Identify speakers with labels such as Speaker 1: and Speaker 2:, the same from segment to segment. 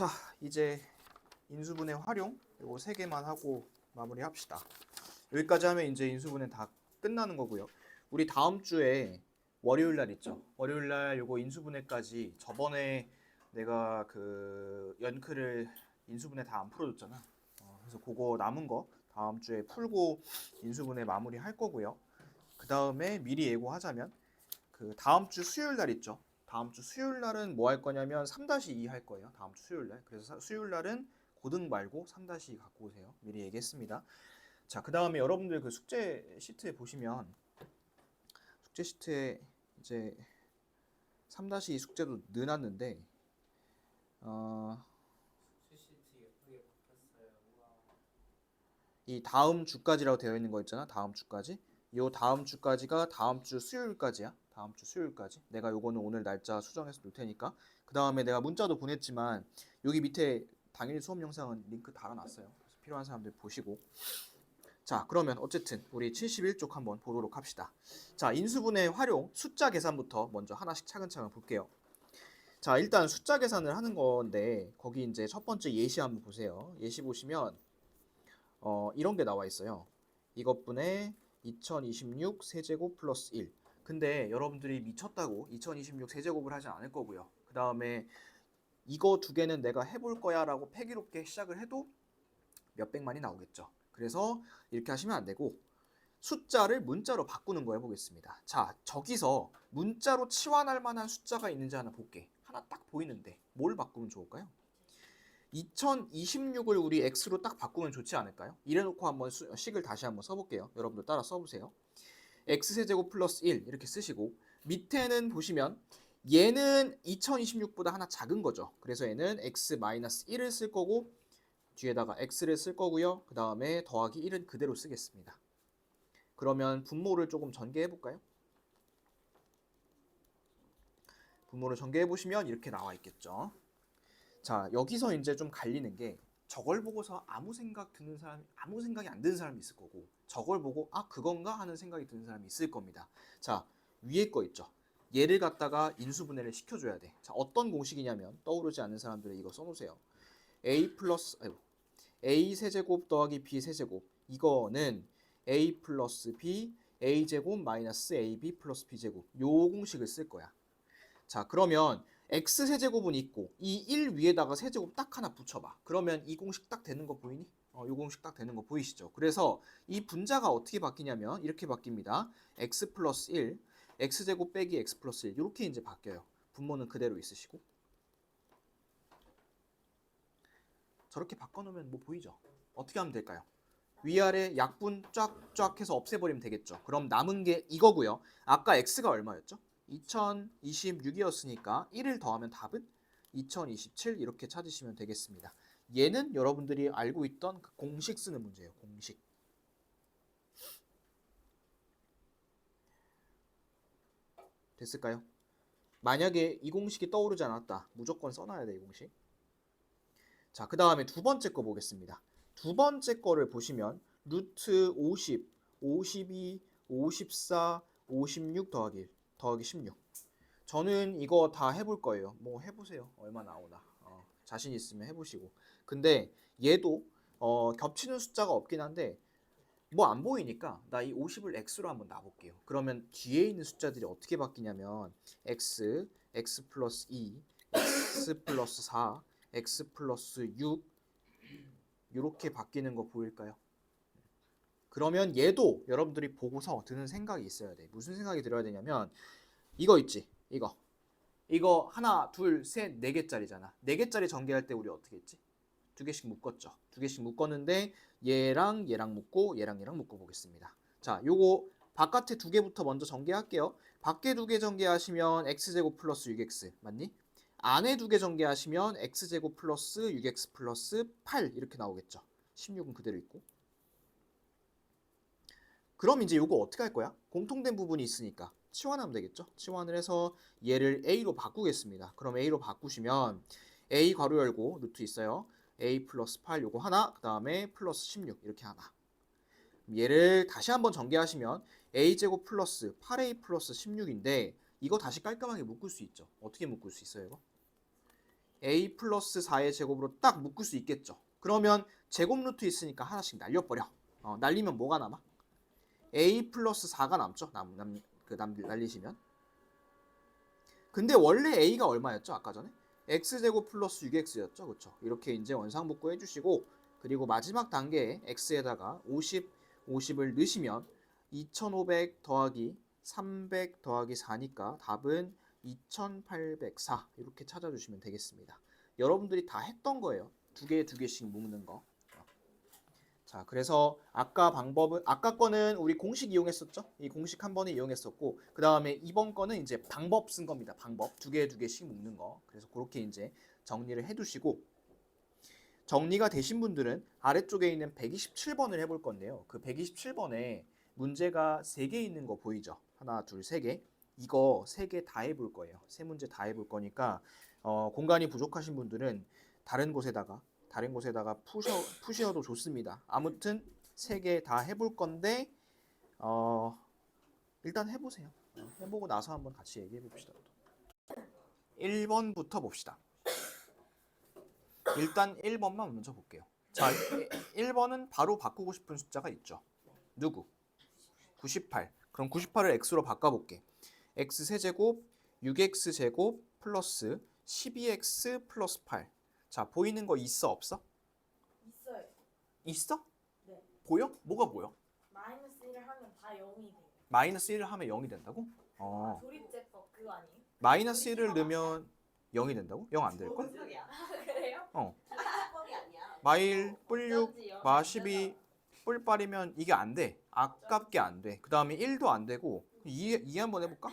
Speaker 1: 자, 이제 인수분해 활용 요거 세 개만 하고 마무리합시다. 여기까지 하면 이제 인수분해 다 끝나는 거고요. 우리 다음 주에 월요일 날 있죠. 월요일 날 요거 인수분해까지 저번에 내가 그 연크를 인수분해 다 안 풀어줬잖아. 어, 그래서 그거 남은 거 다음 주에 풀고 인수분해 마무리 할 거고요. 그 다음에 미리 예고하자면 그 다음 주 수요일 날 있죠. 다음 주 수요일 날은 뭐 할 거냐면 3-2 할 거예요. 다음 주 수요일 날. 그래서 사- 수요일 날은 고등 말고 3-2 갖고 오세요. 미리 얘기했습니다. 자, 그 다음에 여러분들 그 숙제 시트에 보시면 숙제 시트에 이제 3-2 숙제도 넣어놨는데 어. 이 다음 주까지라고 되어 있는 거 있잖아. 다음 주까지. 요 다음 주까지가 다음 주 수요일까지야. 다음 주 수요일까지. 내가 요거는 오늘 날짜 수정해서 놓을 테니까. 그 다음에 내가 문자도 보냈지만 여기 밑에 당일 수업 영상은 링크 달아놨어요. 필요한 사람들 보시고. 자, 그러면 어쨌든 우리 71쪽 한번 보도록 합시다. 자, 인수분해 활용 숫자 계산부터 먼저 하나씩 차근차근 볼게요. 자, 일단 숫자 계산을 하는 건데 거기 이제 첫 번째 예시 한번 보세요. 예시 보시면 어, 이런 게 나와 있어요. 이것분의 2026 세제곱 플러스 1. 근데 여러분들이 미쳤다고 2026 세제곱을 하지 않을 거고요. 그 다음에 이거 두 개는 내가 해볼 거야 라고 패기롭게 시작을 해도 몇백만이 나오겠죠. 그래서 이렇게 하시면 안 되고 숫자를 문자로 바꾸는 거 해보겠습니다. 자, 저기서 문자로 치환할 만한 숫자가 있는지 하나 볼게. 하나 딱 보이는데 뭘 바꾸면 좋을까요? 2026을 우리 x로 딱 바꾸면 좋지 않을까요? 이래놓고 한번 수- 식을 다시 한번 써볼게요. 여러분들 따라 써보세요. X 세제곱 플러스 1 이렇게 쓰시고 밑에는 보시면 얘는 2026보다 하나 작은 거죠. 그래서 얘는 x 마이너스 1을 쓸 거고 뒤에다가 x를 쓸 거고요. 그 다음에 더하기 1은 그대로 쓰겠습니다. 그러면 분모를 조금 전개해 볼까요? 분모를 전개해 보시면 이렇게 나와 있겠죠. 자, 여기서 이제 좀 갈리는 게 저걸 보고서 아무 생각 드는 사람이 아무 생각이 안 드는 사람이 있을 거고 저걸 보고 아 그건가 하는 생각이 드는 사람이 있을 겁니다. 자, 위에 거 있죠. 얘를 갖다가 인수분해를 시켜줘야 돼. 자, 어떤 공식이냐면 떠오르지 않는 사람들은 이거 써놓으세요. a 플러스 아이고, a 세제곱 더하기 b 세제곱 이거는 a 플러스 b a 제곱 마이너스 ab 플러스 b 제곱 요 공식을 쓸 거야. 자, 그러면 x 세제곱은 있고 이 1 위에다가 세제곱 딱 하나 붙여봐. 그러면 이 공식 딱 되는 거 보이니? 어, 이 공식 딱 되는 거 보이시죠? 그래서 이 분자가 어떻게 바뀌냐면 이렇게 바뀝니다. x 플러스 1, x 제곱 빼기 x 플러스 1 이렇게 이제 바뀌어요. 분모는 그대로 있으시고 저렇게 바꿔놓으면 뭐 보이죠? 어떻게 하면 될까요? 위아래 약분 쫙쫙 해서 없애버리면 되겠죠. 그럼 남은 게 이거고요. 아까 x가 얼마였죠? 2026이었으니까 1을 더하면 답은 2027 이렇게 찾으시면 되겠습니다. 얘는 여러분들이 알고 있던 그 공식 쓰는 문제예요. 공식. 됐을까요? 만약에 이 공식이 떠오르지 않았다. 무조건 써놔야 돼, 이 공식. 자, 그 다음에 두 번째 거 보겠습니다. 두 번째 거를 보시면 루트 50, 52, 54, 56 더하기 1, 더하기 16. 저는 이거 다 해볼 거예요. 뭐 해보세요. 얼마 나오나. 어, 자신 있으면 해보시고. 근데 얘도 어, 겹치는 숫자가 없긴 한데 뭐 안 보이니까 나 이 50을 x로 한번 놔볼게요. 그러면 뒤에 있는 숫자들이 어떻게 바뀌냐면 x, x 플러스 2, x 플러스 4, x 플러스 6 이렇게 바뀌는 거 보일까요? 그러면 얘도 여러분들이 보고서 드는 생각이 있어야 돼. 무슨 생각이 들어야 되냐면 이거 있지. 이거. 이거 하나, 둘, 셋, 네 개짜리잖아. 네 개짜리 전개할 때 우리 어떻게 했지? 두 개씩 묶었죠. 두 개씩 묶었는데 얘랑 얘랑 묶고 얘랑 얘랑 묶어 보겠습니다. 자, 요거 바깥에 두 개부터 먼저 전개할게요. 밖에 두 개 전개하시면 x제곱 플러스 6x 맞니? 안에 두 개 전개하시면 x제곱 플러스 6x 플러스 8 이렇게 나오겠죠. 16은 그대로 있고. 그럼 이제 요거 어떻게 할 거야? 공통된 부분이 있으니까 치환하면 되겠죠. 치환을 해서 얘를 a로 바꾸겠습니다. 그럼 a로 바꾸시면 a 괄호 열고 루트 있어요. a 플러스 8 요거 하나 그 다음에 플러스 16 이렇게 하나 얘를 다시 한번 전개하시면 a제곱 플러스 8a 플러스 16인데 이거 다시 깔끔하게 묶을 수 있죠. 어떻게 묶을 수 있어요 이거? a 플러스 4의 제곱으로 딱 묶을 수 있겠죠. 그러면 제곱 루트 있으니까 하나씩 날려버려. 어, 날리면 뭐가 남아? A 플러스 4가 남죠. 남, 남, 그 남, 날리시면. 근데 원래 a가 얼마였죠? 아까 전에? x제곱 플러스 6x였죠. 그렇죠? 이렇게 이제 원상복구 해주시고 그리고 마지막 단계에 x에다가 50, 50을 넣으시면 2500 더하기 300 더하기 4니까 답은 2804 이렇게 찾아주시면 되겠습니다. 여러분들이 다 했던 거예요. 두 개, 두 개씩 묶는 거. 자, 그래서 아까 방법은 아까 거는 우리 공식 이용했었죠? 이 공식 한 번에 이용했었고 그 다음에 이번 거는 이제 방법 쓴 겁니다. 방법 두 개, 두 개씩 묶는 거. 그래서 그렇게 이제 정리를 해 두시고 정리가 되신 분들은 아래쪽에 있는 127번을 해볼 건데요. 그 127번에 문제가 3개 있는 거 보이죠? 하나, 둘, 세 개. 이거 세 개 다 해볼 거예요. 세 문제 다 해볼 거니까 어, 공간이 부족하신 분들은 다른 곳에다가 다른 곳에다가 푸셔 푸셔도 좋습니다. 아무튼 세 개 다 해볼 건데 어, 일단 해보세요. 어, 해보고 나서 한번 같이 얘기해 봅시다. 1번부터 봅시다. 일단 1번만 먼저 볼게요. 자, 1번은 바로 바꾸고 싶은 숫자가 있죠. 누구? 98. 그럼 98을 x로 바꿔볼게. x 세제곱 6x 제곱 플러스 12x 플러스 8. 자, 보이는 거 있어 없어?
Speaker 2: 있어요.
Speaker 1: 있어?
Speaker 2: 네.
Speaker 1: 보여? 뭐가 보여?
Speaker 2: 마이너스 1을 하면 다 0이 돼요.
Speaker 1: 마이너스 1을 하면 0이 된다고? 어.
Speaker 2: 조립제법 그거 아니에요?
Speaker 1: 마이너스 1을 넣으면 0이 된다고? 0 안 될걸?
Speaker 3: 뭔 소리야?
Speaker 2: 그래요?
Speaker 1: 어.
Speaker 3: 합법이 아니야.
Speaker 1: 마일 뿔 6
Speaker 2: 어쩐지요.
Speaker 1: 마 12, 뿔빨이면 이게 안 돼. 아깝게 안 돼. 그 다음에 1도 안 되고 2, 2 한번 해 볼까?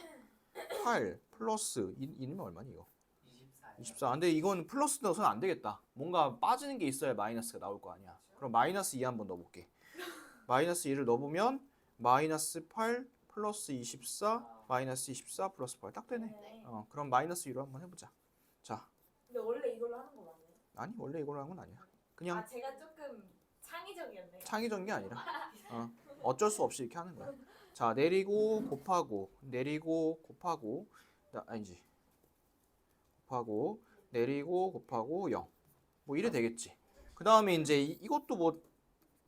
Speaker 1: 8 플러스 2, 2는 얼마니 이거?
Speaker 4: 24.
Speaker 1: 24. 근데 이건 플러스 넣어서는 안 되겠다. 뭔가 빠지는 게 있어야 마이너스가 나올 거 아니야. 그럼 마이너스 2 한번 넣어볼게. 마이너스 2를 넣어보면 마이너스 8 플러스 24 마이너스 24 플러스 8 딱 되네.
Speaker 2: 네.
Speaker 1: 어, 그럼 마이너스 2로 한번 해보자. 자,
Speaker 2: 근데 원래 이걸로 하는 거 맞나요?
Speaker 1: 아니 원래 이걸로 한 건 아니야. 그냥
Speaker 2: 아 제가 조금 창의적이었네요.
Speaker 1: 창의적인 게 아니라 어, 어쩔 수 없이 이렇게 하는 거야. 자 내리고 곱하고 내리고 곱하고 나, 아니지 곱하고 내리고 곱하고 0. 뭐 이래 되겠지. 그 다음에 이제 이, 이것도 뭐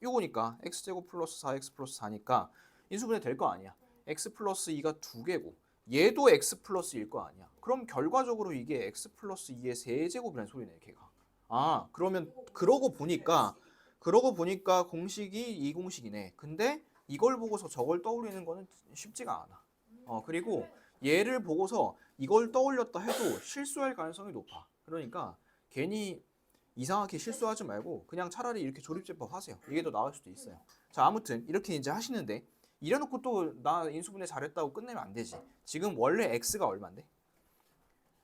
Speaker 1: 이거니까 x 제곱 플러스 4x 플러스 4니까 인수분해 될 거 아니야. x 플러스 2가 두 개고 얘도 x 플러스 1거 아니야. 그럼 결과적으로 이게 x 플러스 2의 세제곱이라는 소리네 걔가. 아 그러면 그러고 보니까 그러고 보니까 공식이 이 공식이네. 근데 이걸 보고서 저걸 떠올리는 거는 쉽지가 않아. 어, 그리고 얘를 보고서 이걸 떠올렸다 해도 실수할 가능성이 높아. 그러니까 괜히 이상하게 실수하지 말고 그냥 차라리 이렇게 조립제법 하세요. 이게 더 나을 수도 있어요. 자, 아무튼 이렇게 이제 하시는데 이래놓고 또 나 인수분해 잘했다고 끝내면 안 되지. 지금 원래 x가 얼마인데?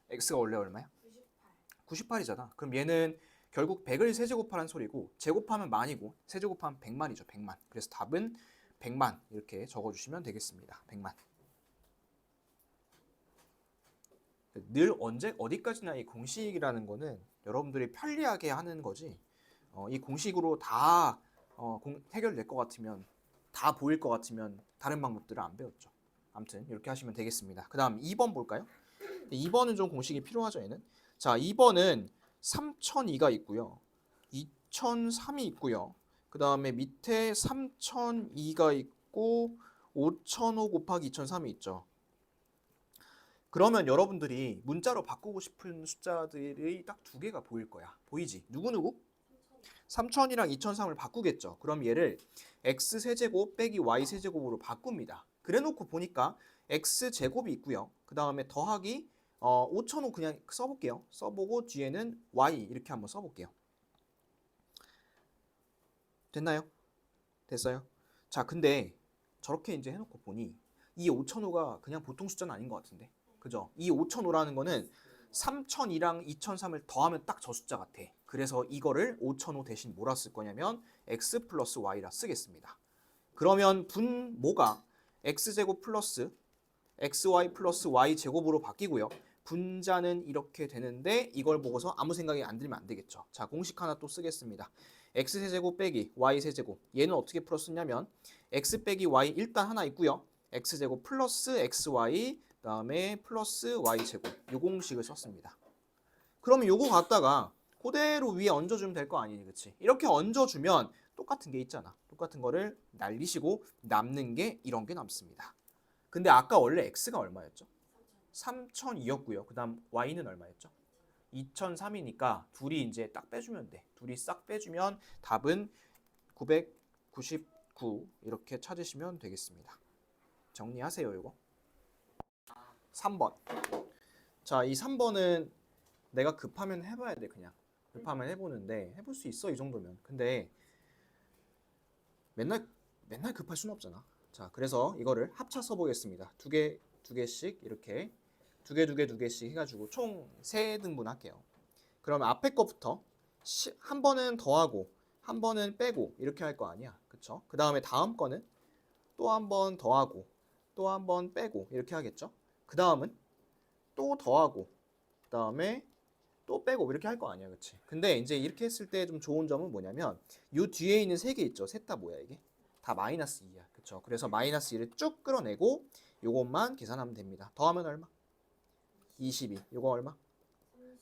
Speaker 1: x가 원래 얼마야?
Speaker 2: 98.
Speaker 1: 98이잖아. 그럼 얘는 결국 100을 세제곱하는 소리고 제곱하면 만이고 세제곱하면 100만이죠. 100만. 그래서 답은 100만 이렇게 적어주시면 되겠습니다. 100만. 늘 언제 어디까지나 이 공식이라는 거는 여러분들이 편리하게 하는 거지. 어, 이 공식으로 다 어, 공- 해결될 것 같으면 다 보일 것 같으면 다른 방법들을 안 배웠죠. 아무튼 이렇게 하시면 되겠습니다. 그 다음 2번 볼까요? 2번은 좀 공식이 필요하죠. 얘는. 자, 2번은 3002가 있고요. 2003이 있고요. 그 다음에 밑에 3002가 있고 5005 곱하기 2003이 있죠. 그러면 여러분들이 문자로 바꾸고 싶은 숫자들이 딱 두 개가 보일 거야. 보이지? 누구누구? 3000이랑 2003을 바꾸겠죠. 그럼 얘를 x 세제곱 빼기 y 세제곱으로 바꿉니다. 그래 놓고 보니까 x 제곱이 있고요. 그 다음에 더하기 어, 5005 그냥 써볼게요. 써보고 뒤에는 y 이렇게 한번 써볼게요. 됐나요? 됐어요? 자, 근데 저렇게 이제 해놓고 보니 이 5005가 그냥 보통 숫자는 아닌 것 같은데. 그죠? 이 5005라는 거는 3002랑 2003을 더하면 딱 저 숫자 같아. 그래서 이거를 5005 대신 뭐라 쓸 거냐면 x 플러스 y라 쓰겠습니다. 그러면 분모가 x제곱 플러스 xy 플러스 y 제곱으로 바뀌고요. 분자는 이렇게 되는데 이걸 보고서 아무 생각이 안 들면 안 되겠죠. 자, 공식 하나 또 쓰겠습니다. x 세제곱 빼기 y 세제곱. 얘는 어떻게 풀었었냐면 x 빼기 y 일단 하나 있고요. x 제곱 플러스 xy 그 다음에 플러스 y 제곱. 요 공식을 썼습니다. 그러면 요거 갖다가 그대로 위에 얹어주면 될 거 아니니, 그치? 이렇게 얹어주면 똑같은 게 있잖아. 똑같은 거를 날리시고 남는 게 이런 게 남습니다. 근데 아까 원래 x가 얼마였죠? 3002였고요. 그 다음 y는 얼마였죠? 2003이니까 둘이 이제 딱 빼주면 돼. 둘이 싹 빼주면 답은 999 이렇게 찾으시면 되겠습니다. 정리하세요, 이거. 3번. 자, 이 3번은 내가 급하면 해봐야 돼, 그냥. 급하면 해보는데 해볼 수 있어, 이 정도면. 근데 맨날 맨날 급할 수는 없잖아. 자, 그래서 이거를 합쳐 써보겠습니다. 두 개, 두 개씩 이렇게 두 개, 두 개, 두 개씩 해가지고 총 세 등분 할게요. 그러면 앞에 거부터 시- 한 번은 더하고 한 번은 빼고 이렇게 할 거 아니야, 그쵸? 그 다음에 다음 거는 또 한 번 더하고 또 한 번 빼고 이렇게 하겠죠? 그 다음은 또 더하고 그 다음에 또 빼고 이렇게 할 거 아니야, 그치? 근데 이제 이렇게 했을 때 좀 좋은 점은 뭐냐면 요 뒤에 있는 세 개 있죠? 셋 다 뭐야 이게? 다 마이너스 2야. 그쵸? 그래서 마이너스 2를 쭉 끌어내고 요것만 계산하면 됩니다. 더하면 얼마? 22. 요거 얼마?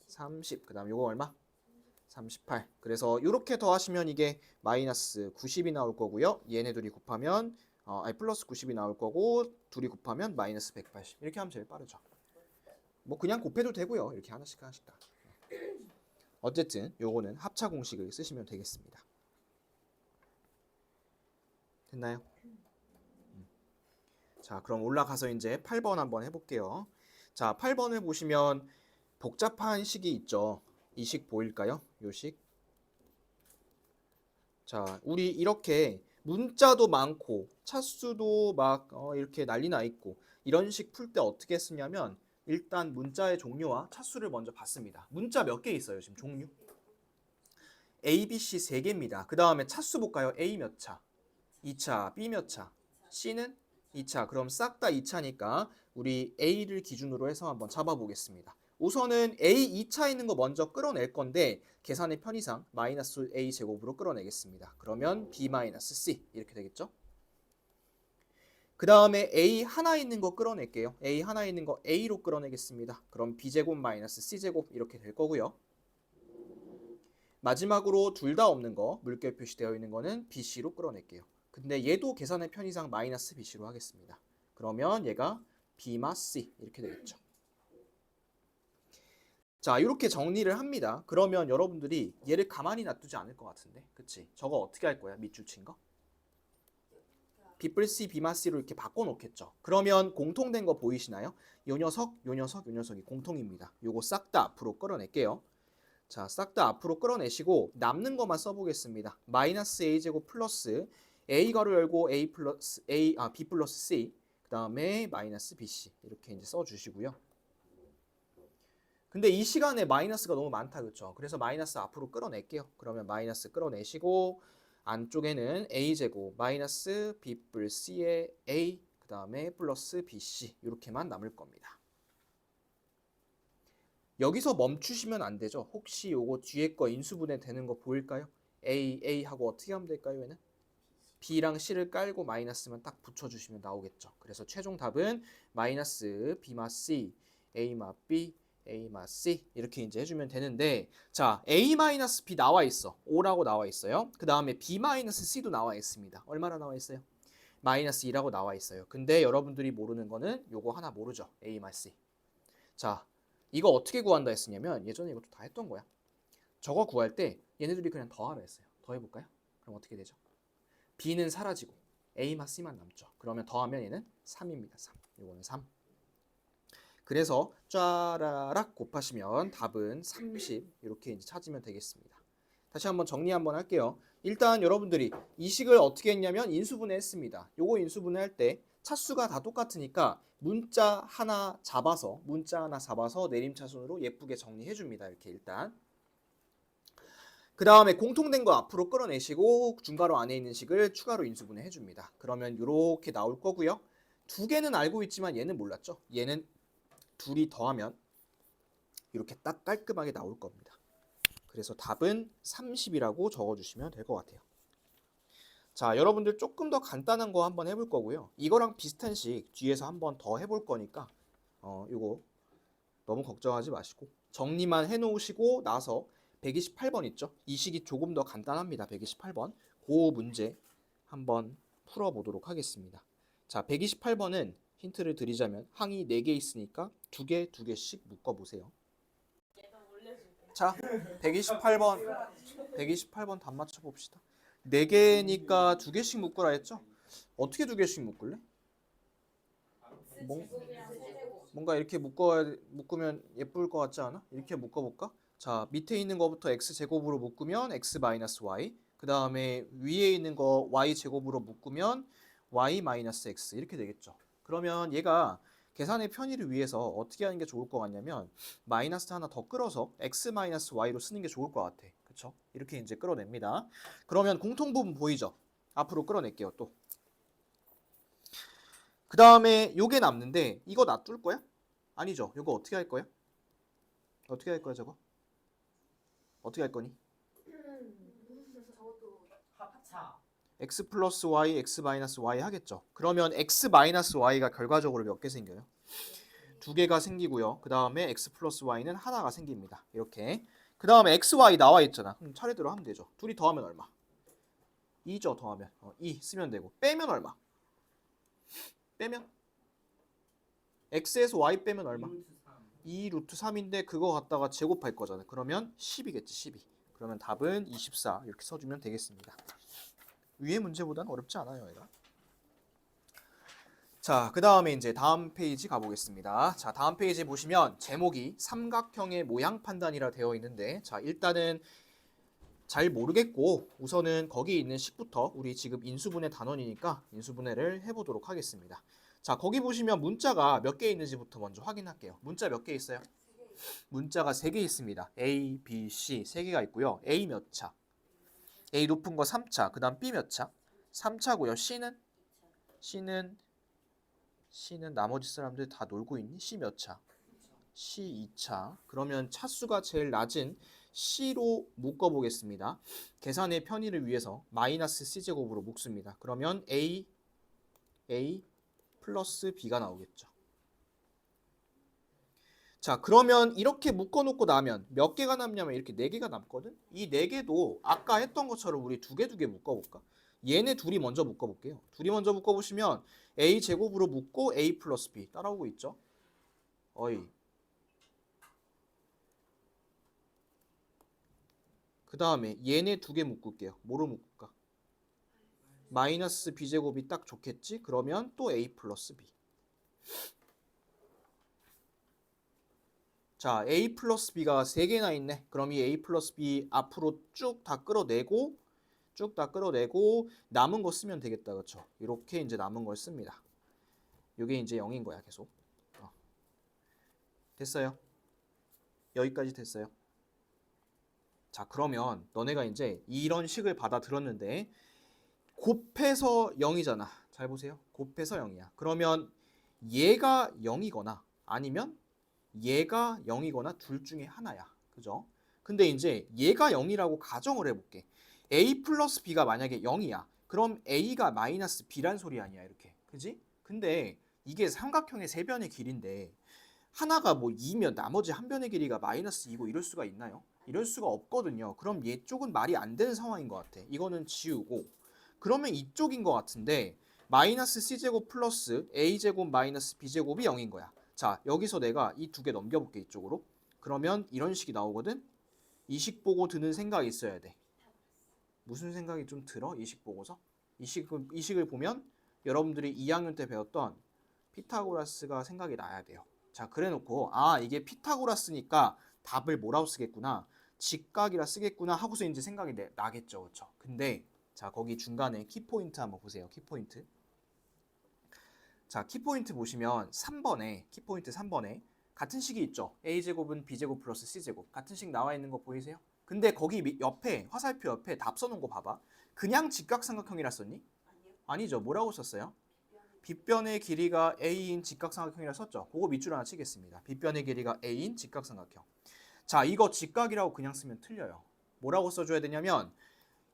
Speaker 1: 30. 그 다음 요거 얼마? 38. 그래서 이렇게 더하시면 이게 마이너스 90이 나올 거고요. 얘네 둘이 곱하면 어, 아니 플러스 90이 나올 거고 둘이 곱하면 마이너스 180. 이렇게 하면 제일 빠르죠. 뭐 그냥 곱해도 되고요. 이렇게 하나씩 하나씩 다. 어쨌든 요거는 합차 공식을 쓰시면 되겠습니다. 됐나요? 음. 자, 그럼 올라가서 이제 8번 한번 해볼게요. 자, 8번을 보시면 복잡한 식이 있죠. 이 식 보일까요? 요 식. 자, 우리 이렇게 문자도 많고 차수도 막 어, 이렇게 난리 나 있고 이런 식 풀 때 어떻게 쓰냐면 일단 문자의 종류와 차수를 먼저 봤습니다. 문자 몇 개 있어요, 지금 종류? A, B, C 세 개입니다. 그 다음에 차수 볼까요? A 몇 차? 2차, B 몇 차? C는 2차. 그럼 싹 다 2차니까 우리 A를 기준으로 해서 한번 잡아보겠습니다. 우선은 A 2차 있는 거 먼저 끌어낼 건데 계산의 편의상 마이너스 A 제곱으로 끌어내겠습니다. 그러면 B 마이너스 C 이렇게 되겠죠? 그 다음에 A 하나 있는 거 끌어낼게요. A 하나 있는 거 A로 끌어내겠습니다. 그럼 B 제곱 마이너스 C 제곱 이렇게 될 거고요. 마지막으로 둘 다 없는 거 물결 표시되어 있는 거는 BC로 끌어낼게요. 근데 얘도 계산의 편의상 마이너스 BC로 하겠습니다. 그러면 얘가 B 마 C 이렇게 되겠죠. 자, 이렇게 정리를 합니다. 그러면 여러분들이 얘를 가만히 놔두지 않을 것 같은데, 그치? 저거 어떻게 할 거야? 밑줄 친 거? B C, B 마 C로 이렇게 바꿔놓겠죠. 그러면 공통된 거 보이시나요? 요 녀석, 요 녀석, 요 녀석이 공통입니다. 요거 싹 다 앞으로 끌어낼게요. 자, 싹 다 앞으로 끌어내시고 남는 것만 써보겠습니다. 마이너스 A 제곱 플러스 A 가로 열고 A 플러스 A 아 B 플러스 C 그 다음에 마이너스 BC 이렇게 이제 써주시고요. 근데 이 시간에 마이너스가 너무 많다 그렇죠? 그래서 마이너스 앞으로 끌어낼게요. 그러면 마이너스 끌어내시고 안쪽에는 A 제곱 마이너스 B 플 C의 A 그 다음에 플러스 BC 이렇게만 남을 겁니다. 여기서 멈추시면 안 되죠. 혹시 요거 뒤에 거 인수분해 되는 거 보일까요? A, A 하고 어떻게 하면 될까요? 얘는? B랑 C를 깔고 마이너스만 딱 붙여주시면 나오겠죠. 그래서 최종 답은 마이너스 B 마 C, A 마 B, A 마 C 이렇게 이제 해주면 되는데 자 A B 나와 있어. O라고 나와 있어요. 그 다음에 B C도 나와 있습니다. 얼마나 나와 있어요? 마이너스 2라고 나와 있어요. 근데 여러분들이 모르는 거는 요거 하나 모르죠. A 마 C. 자 이거 어떻게 구한다 했으냐면 예전에 이것도 다 했던 거야. 저거 구할 때 얘네들이 그냥 더하라 했어요. 더해볼까요? 그럼 어떻게 되죠? B는 사라지고 A만 C만 남죠. 그러면 더하면 얘는 3입니다. 3. 이거는 3. 그래서 짜라락 곱하시면 답은 30 이렇게 이제 찾으면 되겠습니다. 다시 한번 정리 한번 할게요. 일단 여러분들이 이 식을 어떻게 했냐면 인수분해 했습니다. 요거 인수분해 할 때 차수가 다 똑같으니까 문자 하나 잡아서 문자 하나 잡아서 내림차순으로 예쁘게 정리해 줍니다. 이렇게 일단 그 다음에 공통된 거 앞으로 끌어내시고 중괄호 안에 있는 식을 추가로 인수분해 해줍니다. 그러면 이렇게 나올 거고요. 두 개는 알고 있지만 얘는 몰랐죠. 얘는 둘이 더하면 이렇게 딱 깔끔하게 나올 겁니다. 그래서 답은 30이라고 적어주시면 될 것 같아요. 자, 여러분들 조금 더 간단한 거 한번 해볼 거고요. 이거랑 비슷한 식 뒤에서 한번 더 해볼 거니까 어, 이거 너무 걱정하지 마시고 정리만 해놓으시고 나서 128번 있죠? 이 식이 조금 더 간단합니다. 128번. 그 문제 한번 풀어보도록 하겠습니다. 자, 128번은 힌트를 드리자면 항이 4개 있으니까 두 개, 두 개씩 묶어보세요.
Speaker 2: 얘가 올려줄게.
Speaker 1: 자, 128번, 128번 답 맞춰봅시다. 4개니까 두 개씩 묶으라 했죠? 어떻게 두 개씩 묶을래? 뭐?
Speaker 2: 제곱이랑 세제곱.
Speaker 1: 뭔가 이렇게 묶어 묶으면 예쁠 것 같지 않아? 이렇게 묶어볼까? 자 밑에 있는 거부터 x 제곱으로 묶으면 x 마이너스 그 다음에 위에 있는 거 y 제곱으로 묶으면 y 마이너스 이렇게 되겠죠. 그러면 얘가 계산의 편의를 위해서 어떻게 하는 게 좋을 것 같냐면 마이너스 하나 더 끌어서 x 마이너스 y로 쓰는 게 좋을 것 같아. 그렇죠? 이렇게 이제 끌어냅니다. 그러면 공통 부분 보이죠? 앞으로 끌어낼게요 또. 그 다음에 요게 남는데 이거 놔둘 거야? 아니죠. 이거 어떻게 할 거야? 어떻게 할 거야 저거? 어떻게 할 거니?
Speaker 2: 저것도
Speaker 4: 합차.
Speaker 1: X 플러스 y, x 마이너스 y 하겠죠. 그러면 x 마이너스 y가 결과적으로 몇 개 생겨요? 두 개가 생기고요. 그 다음에 x 플러스 y는 하나가 생깁니다. 이렇게. 그 다음에 x, y 나와 있잖아. 그럼 차례대로 하면 되죠. 둘이 더하면 얼마? 2죠. 더하면. 어, 2 쓰면 되고. 빼면 얼마? 빼면? x에서 y 빼면 얼마?
Speaker 4: 루트 3.
Speaker 1: 2 루트 3인데 그거 갖다가 제곱할 거잖아요. 그러면 10이겠지, 12. 그러면 답은 24 이렇게 써주면 되겠습니다. 위의 문제보다는 어렵지 않아요, 얘가. 자, 그 다음에 이제 다음 페이지 가보겠습니다. 자, 다음 페이지 보시면 제목이 삼각형의 모양 판단이라 되어 있는데, 자, 일단은 잘 모르겠고 우선은 거기 있는 식부터 우리 지금 인수분해 단원이니까 인수분해를 해보도록 하겠습니다. 자, 거기 보시면 문자가 몇 개 있는지부터 먼저 확인할게요. 문자 몇 개 있어요? 문자가 세개 있습니다. A, B, C 세 개가 있고요. A 몇 차? A 높은 거 3차. 그다음 B 몇 차? 3차고요. C는 C는 C는 나머지 사람들 다 놀고 있니? C 몇 차? C 2차. 그러면 차수가 제일 낮은 C로 묶어 보겠습니다. 계산의 편의를 위해서 마이너스 C 제곱으로 묶습니다. 그러면 A A 플러스 B가 나오겠죠. 자, 그러면 이렇게 묶어놓고 나면 몇 개가 남냐면 이렇게 네 개가 남거든. 이 네 개도 아까 했던 것처럼 우리 두 개 두 개 묶어볼까? 얘네 둘이 먼저 묶어볼게요. 둘이 먼저 묶어보시면 a 제곱으로 묶고 a 플러스 b 따라오고 있죠. 어이. 그 다음에 얘네 두 개 묶을게요. 뭐로 묶을까? 마이너스 b 제곱이 딱 좋겠지? 그러면 또 a 플러스 b. 자, a 플러스 b가 3개나 있네. 그럼 이 a 플러스 b 앞으로 쭉 다 끌어내고 쭉 다 끌어내고 남은 거 쓰면 되겠다. 그렇죠? 이렇게 이제 남은 걸 씁니다. 이게 이제 0인 거야, 계속. 어. 됐어요? 여기까지 됐어요? 자, 그러면 너네가 이제 이런 식을 받아 들었는데 곱해서 0이잖아. 잘 보세요. 곱해서 0이야. 그러면 얘가 0이거나 아니면 얘가 0이거나 둘 중에 하나야. 그죠? 근데 이제 얘가 0이라고 가정을 해볼게. a 플러스 b가 만약에 0이야. 그럼 a가 마이너스 b란 소리 아니야. 이렇게. 그지? 근데 이게 삼각형의 세 변의 길인데 하나가 뭐 2면 나머지 한 변의 길이가 마이너스 2고 이럴 수가 있나요? 이럴 수가 없거든요. 그럼 얘 쪽은 말이 안 되는 상황인 것 같아. 이거는 지우고 그러면 이쪽인 것 같은데 마이너스 c제곱 플러스 a제곱 마이너스 b제곱이 0인 거야. 자 여기서 내가 이 두 개 넘겨볼게 이쪽으로. 그러면 이런 식이 나오거든. 이식 보고 드는 생각이 있어야 돼. 무슨 생각이 좀 들어? 이식 보고서? 이 식을, 이 식을 보면 여러분들이 2학년 때 배웠던 피타고라스가 생각이 나야 돼요. 자 그래 놓고 아 이게 피타고라스니까 답을 뭐라고 쓰겠구나. 직각이라 쓰겠구나 하고서 이제 생각이 내- 나겠죠. 그렇죠? 근데 자 거기 중간에 키포인트 한번 보세요. 키포인트. 자 키포인트 보시면 3번에 키포인트 3번에 같은 식이 있죠. a제곱은 b제곱 플러스 c제곱 같은 식 나와 있는 거 보이세요? 근데 거기 밑- 옆에 화살표 옆에 답 써놓은 거 봐봐. 그냥 직각삼각형이라 썼니? 아니죠. 뭐라고 썼어요? 빗변의 길이가 a인 직각삼각형이라 썼죠. 그거 밑줄 하나 치겠습니다. 빗변의 길이가 a인 직각삼각형. 자, 이거 직각이라고 그냥 쓰면 틀려요. 뭐라고 써줘야 되냐면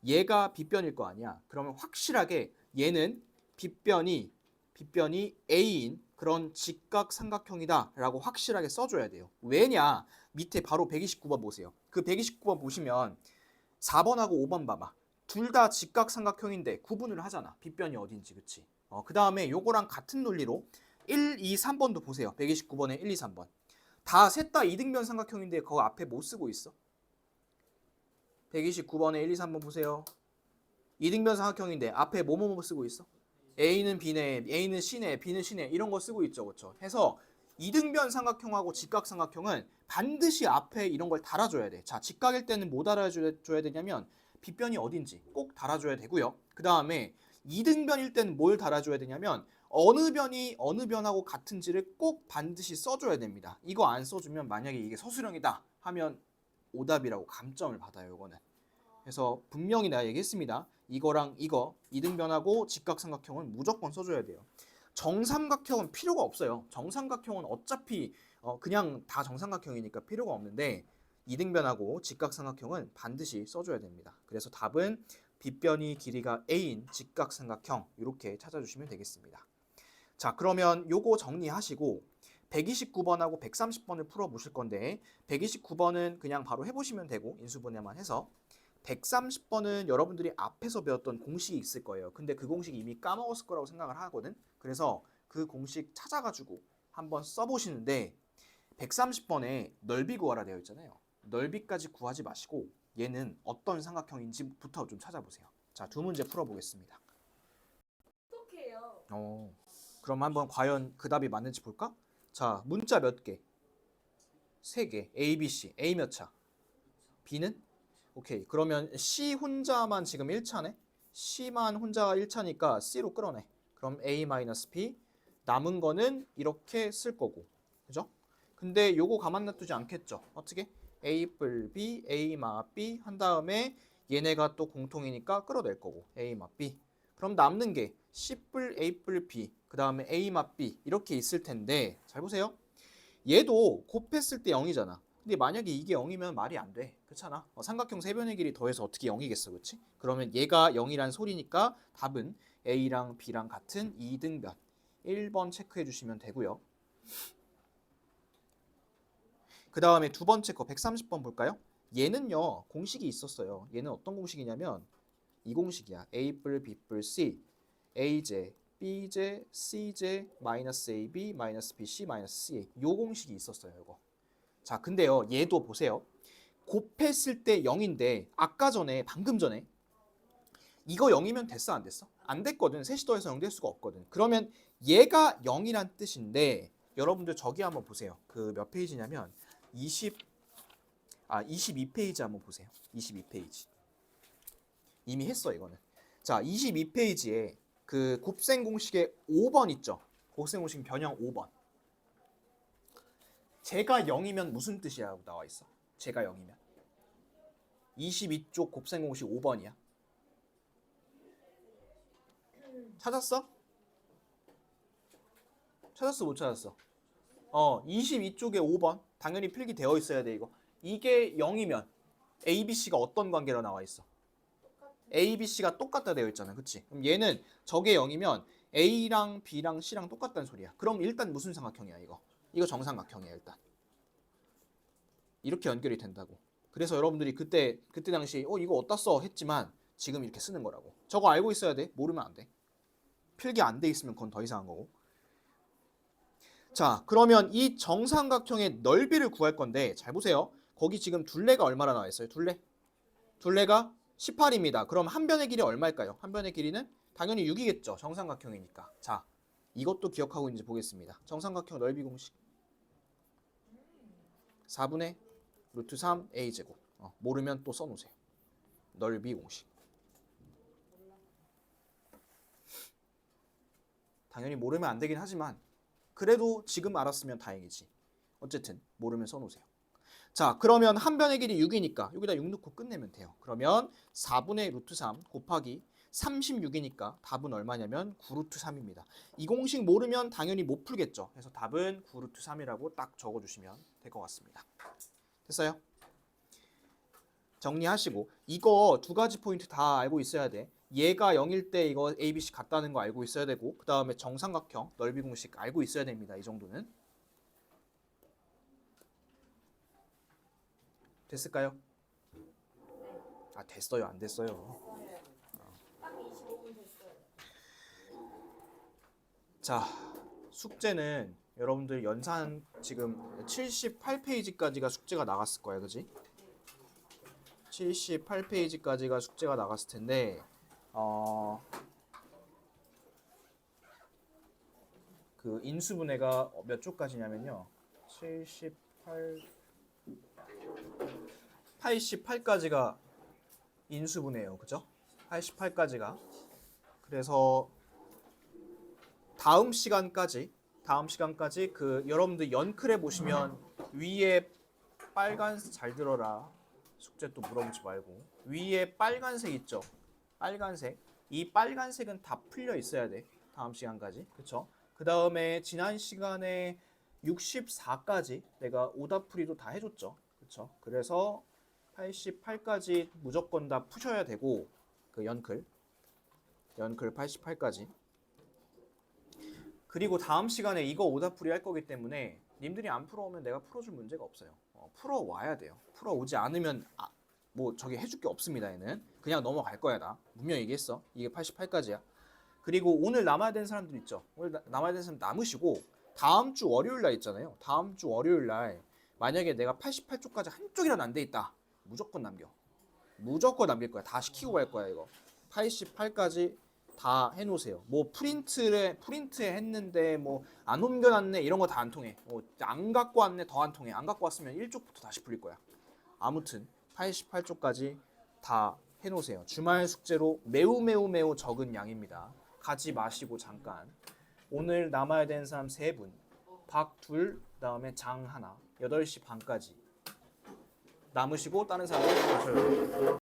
Speaker 1: 얘가 빗변일 거 아니야. 그러면 확실하게 얘는 빗변이 빗변이 a인 그런 직각 삼각형이다라고 확실하게 써줘야 돼요. 왜냐? 밑에 바로 129번 보세요. 그 129번 보시면 4번하고 5번 봐봐. 둘 다 직각 삼각형인데 구분을 하잖아. 빗변이 어딘지 그치? 어, 그 다음에 요거랑 같은 논리로 1, 2, 3번도 보세요. 129번에 1, 2, 3번. 다 셋 다 이등변 삼각형인데 그거 앞에 뭐 쓰고 있어? 129번에 1, 2, 3번 보세요. 이등변 삼각형인데 앞에 뭐뭐뭐 쓰고 있어? A는 B네, A는 C네, B는 C네 이런 거 쓰고 있죠, 그렇죠? 해서 이등변 삼각형하고 직각 삼각형은 반드시 앞에 이런 걸 달아줘야 돼. 자, 직각일 때는 뭐 달아줘야 줘야 되냐면 빗변이 어딘지 꼭 달아줘야 되고요. 그 다음에 이등변일 때는 뭘 달아줘야 되냐면 어느 변이 어느 변하고 같은지를 꼭 반드시 써줘야 됩니다. 이거 안 써주면 만약에 이게 서술형이다 하면 오답이라고 감점을 받아요. 이거는. 그래서 분명히 내가 얘기했습니다. 이거랑 이거 이등변하고 직각삼각형은 무조건 써줘야 돼요. 정삼각형은 필요가 없어요. 정삼각형은 어차피 어, 그냥 다 정삼각형이니까 필요가 없는데 이등변하고 직각삼각형은 반드시 써줘야 됩니다. 그래서 답은 빗변이 길이가 a인 직각삼각형 이렇게 찾아주시면 되겠습니다. 자 그러면 요거 정리하시고 129번하고 130번을 풀어보실 건데 129번은 그냥 바로 해보시면 되고 인수분해만 해서 130번은 여러분들이 앞에서 배웠던 공식이 있을 거예요. 근데 그 공식 이미 까먹었을 거라고 생각을 하거든. 그래서 그 공식 찾아가지고 한번 써보시는데 130번에 넓이 구하라 되어 있잖아요. 넓이까지 구하지 마시고 얘는 어떤 삼각형인지부터 좀 찾아보세요. 자, 두 문제 풀어보겠습니다.
Speaker 2: 어떡해요?
Speaker 1: 어, 그럼 한번 과연 그 답이 맞는지 볼까? 자, 문자 몇 개? 세 개. A, B, C. A 몇 차? B는? 오케이. 그러면 C 혼자만 지금 1차네? C만 혼자가 1차니까 C로 끌어내. 그럼 A-B. 남은 거는 이렇게 쓸 거고. 그죠? 근데 요거 가만 놔두지 않겠죠? 어떻게? A 뿔 B, A 마 B 한 다음에 얘네가 또 공통이니까 끌어낼 거고. A 마 B. 그럼 남는 게 C 뿔 A 뿔 B 그 다음에 A 맛 B 이렇게 있을 텐데 잘 보세요. 얘도 곱했을 때 0이잖아. 근데 만약에 이게 0이면 말이 안 돼. 그렇잖아. 어, 삼각형 세변의 길이 더해서 어떻게 0이겠어. 그렇지? 그러면 얘가 0이란 소리니까 답은 A랑 B랑 같은 2등변 1번 체크해 주시면 되고요. 그 다음에 두 번째 거 130번 볼까요? 얘는요 공식이 있었어요. 얘는 어떤 공식이냐면 이 공식이야. A 뿔 B 뿔 C AJ BJ CJ 마이너스 AB 마이너스 BC 마이너스 CA 요 공식이 있었어요. 이거. 자 근데요 얘도 보세요. 곱했을 때 0인데 아까 전에 방금 전에 이거 0이면 됐어 안 됐어? 안 됐거든. 셋이 더해서 0 될 수가 없거든. 그러면 얘가 0이란 뜻인데 여러분들 저기 한번 보세요. 그 몇 페이지냐면 20 아 22페이지 한번 보세요. 22페이지. 이미 했어 이거는. 자, 22페이지에 그 곱셈 공식의 5번 있죠. 곱셈 공식 변형 5번. 제가 0이면 무슨 뜻이라고 나와 있어? 제가 0이면. 22쪽 곱셈 공식 5번이야. 찾았어? 찾았어 못 찾았어? 어, 22쪽에 5번. 당연히 필기되어 있어야 돼 이거. 이게 0이면 A, B, C가 어떤 관계로 나와 있어?
Speaker 2: 똑같은
Speaker 1: A, B, C가 똑같다 되어 있잖아. 그치? 그럼 얘는 저게 0이면 A랑 B랑 C랑 똑같다는 소리야. 그럼 일단 무슨 삼각형이야, 이거? 이거 정삼각형이야, 일단. 이렇게 연결이 된다고. 그래서 여러분들이 그때 그때 당시 어 이거 어디다 써 했지만 지금 이렇게 쓰는 거라고. 저거 알고 있어야 돼. 모르면 안 돼. 필기 안 돼 있으면 그건 더 이상한 거고. 자, 그러면 이 정삼각형의 넓이를 구할 건데 잘 보세요. 거기 지금 둘레가 얼마나 나와 있어요? 둘레? 둘레가 18입니다. 그럼 한 변의 길이 얼마일까요? 한 변의 길이는 당연히 6이겠죠. 정삼각형이니까. 자, 이것도 기억하고 있는지 보겠습니다. 정삼각형 넓이 공식. 4분의 루트 3 a 제곱. 어, 모르면 또 써놓으세요. 넓이 공식. 당연히 모르면 안 되긴 하지만 그래도 지금 알았으면 다행이지. 어쨌든 모르면 써놓으세요. 자, 그러면 한 변의 길이 6이니까 여기다 6 넣고 끝내면 돼요. 그러면 4분의 루트 3 곱하기 36이니까 답은 얼마냐면 9루트 3입니다. 이 공식 모르면 당연히 못 풀겠죠. 그래서 답은 9루트 3이라고 딱 적어주시면 될 것 같습니다. 됐어요? 정리하시고 이거 두 가지 포인트 다 알고 있어야 돼. 얘가 0일 때 이거 ABC 같다는 거 알고 있어야 되고 그 다음에 정삼각형 넓이 공식 알고 있어야 됩니다. 이 정도는. 됐을까요? 아 됐어요 안 됐어요
Speaker 2: 됐어요. 딱 25분 됐어요.
Speaker 1: 자 숙제는 여러분들 연산 지금 78페이지까지가 숙제가 나갔을 거예요 그지? 78페이지까지가 숙제가 나갔을 텐데 어, 그 인수분해가 몇 쪽까지냐면요 78 88까지가 인수분해예요 그죠? 88까지가 그래서 다음 시간까지 다음 시간까지 그 여러분들 연클에 보시면 위에 빨간색 잘 들어라. 숙제 또 물어보지 말고. 위에 빨간색 있죠? 빨간색. 이 빨간색은 다 풀려 있어야 돼. 다음 시간까지. 그쵸? 그 다음에 지난 시간에 64까지 내가 오답풀이도 다 해줬죠? 그쵸? 그래서 88까지 무조건 다 푸셔야 되고 그 연클. 연클 88까지 그리고 다음 시간에 이거 오답풀이 할 거기 때문에 님들이 안 풀어오면 내가 풀어줄 문제가 없어요. 어, 풀어와야 돼요. 풀어오지 않으면 아, 뭐 저기 해줄 게 없습니다. 얘는 그냥 넘어갈 거야 나. 분명히 얘기했어. 이게 88까지야. 그리고 오늘 남아야 되는 사람들 있죠. 오늘 나- 남아야 되는 사람 남으시고 다음 주 월요일 날 있잖아요. 다음 주 월요일 날 만약에 내가 88쪽까지 한쪽이라도 안 돼 있다. 무조건 남겨. 무조건 남길 거야. 다 시키고 갈 거야 이거. 88까지 다 해놓으세요. 뭐 프린트에 프린트에 했는데 뭐 안 옮겨놨네 이런 거 다 안 통해. 뭐 안 갖고 왔네 더 안 통해. 안 갖고 왔으면 1쪽부터 다시 풀릴 거야. 아무튼 88쪽까지 다 해놓으세요. 주말 숙제로 매우 매우 매우 적은 양입니다. 가지 마시고 잠깐. 오늘 남아야 되는 사람 세 분. 박 둘, 그다음에 장 하나. 8시 반까지. 남으시고 다른 사람 가셔요.